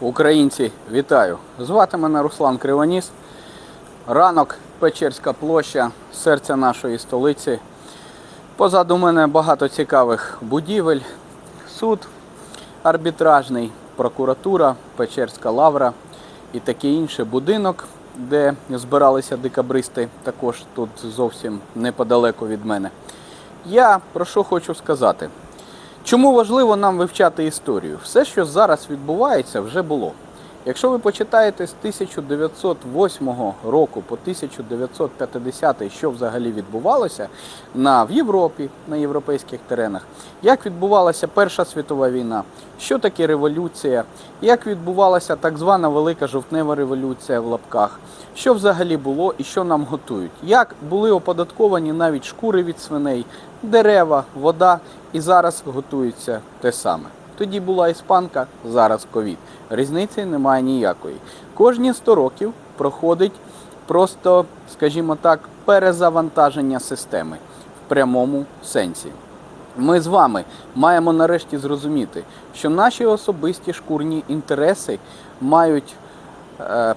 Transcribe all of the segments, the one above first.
Українці, вітаю! Звати мене Руслан Кривоніс. Ранок, Печерська площа, серце нашої столиці. Позаду мене багато цікавих будівель, суд арбітражний, прокуратура, Печерська лавра і таке інше будинок, де збиралися декабристи, також тут зовсім неподалеку від мене. Я про що хочу сказати. Чому важливо нам вивчати історію? Все, що зараз відбувається, вже було. Якщо ви почитаєте з 1908 року по 1950, що взагалі відбувалося на, в Європі, на європейських теренах, як відбувалася Перша світова війна, що таке революція, як відбувалася так звана Велика жовтнева революція в лапках, що взагалі було і що нам готують, як були оподатковані навіть шкури від свиней, дерева, вода, і зараз готується те саме. Тоді була іспанка, зараз ковід. Різниці немає ніякої. Кожні 100 років проходить просто, скажімо так, перезавантаження системи в прямому сенсі. Ми з вами маємо нарешті зрозуміти, що наші особисті шкурні інтереси мають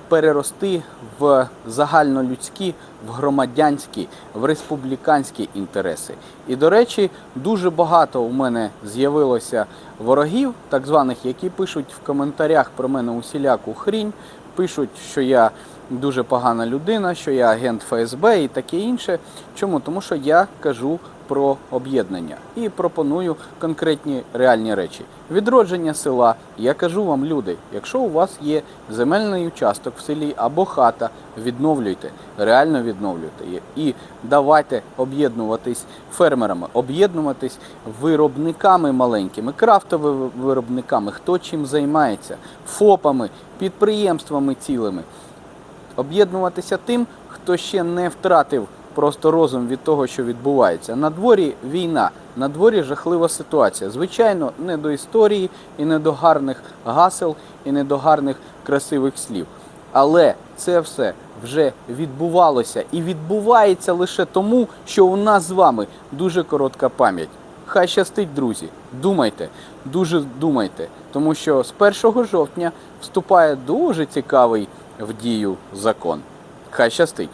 перерости в загальнолюдські, в громадянські, в республіканські інтереси. І, до речі, дуже багато у мене з'явилося ворогів, так званих, які пишуть в коментарях про мене усіляку хрінь, пишуть, що я дуже погана людина, що я агент ФСБ і таке інше. Чому? Тому що я кажу про об'єднання і пропоную конкретні реальні речі. Відродження села. Я кажу вам, люди, якщо у вас є земельний участок в селі або хата, відновлюйте, реально відновлюйте. І давайте об'єднуватись фермерами, об'єднуватись виробниками маленькими, крафтовими виробниками, хто чим займається, ФОПами, підприємствами цілими об'єднуватися тим, хто ще не втратив просто розум від того, що відбувається. На дворі війна, на дворі жахлива ситуація. Звичайно, не до історії і не до гарних гасел, і не до гарних красивих слів. Але це все вже відбувалося і відбувається лише тому, що у нас з вами дуже коротка пам'ять. Хай щастить, друзі. Думайте, дуже думайте, тому що з 1 жовтня вступає дуже цікавий в дію закон. Хай щастить.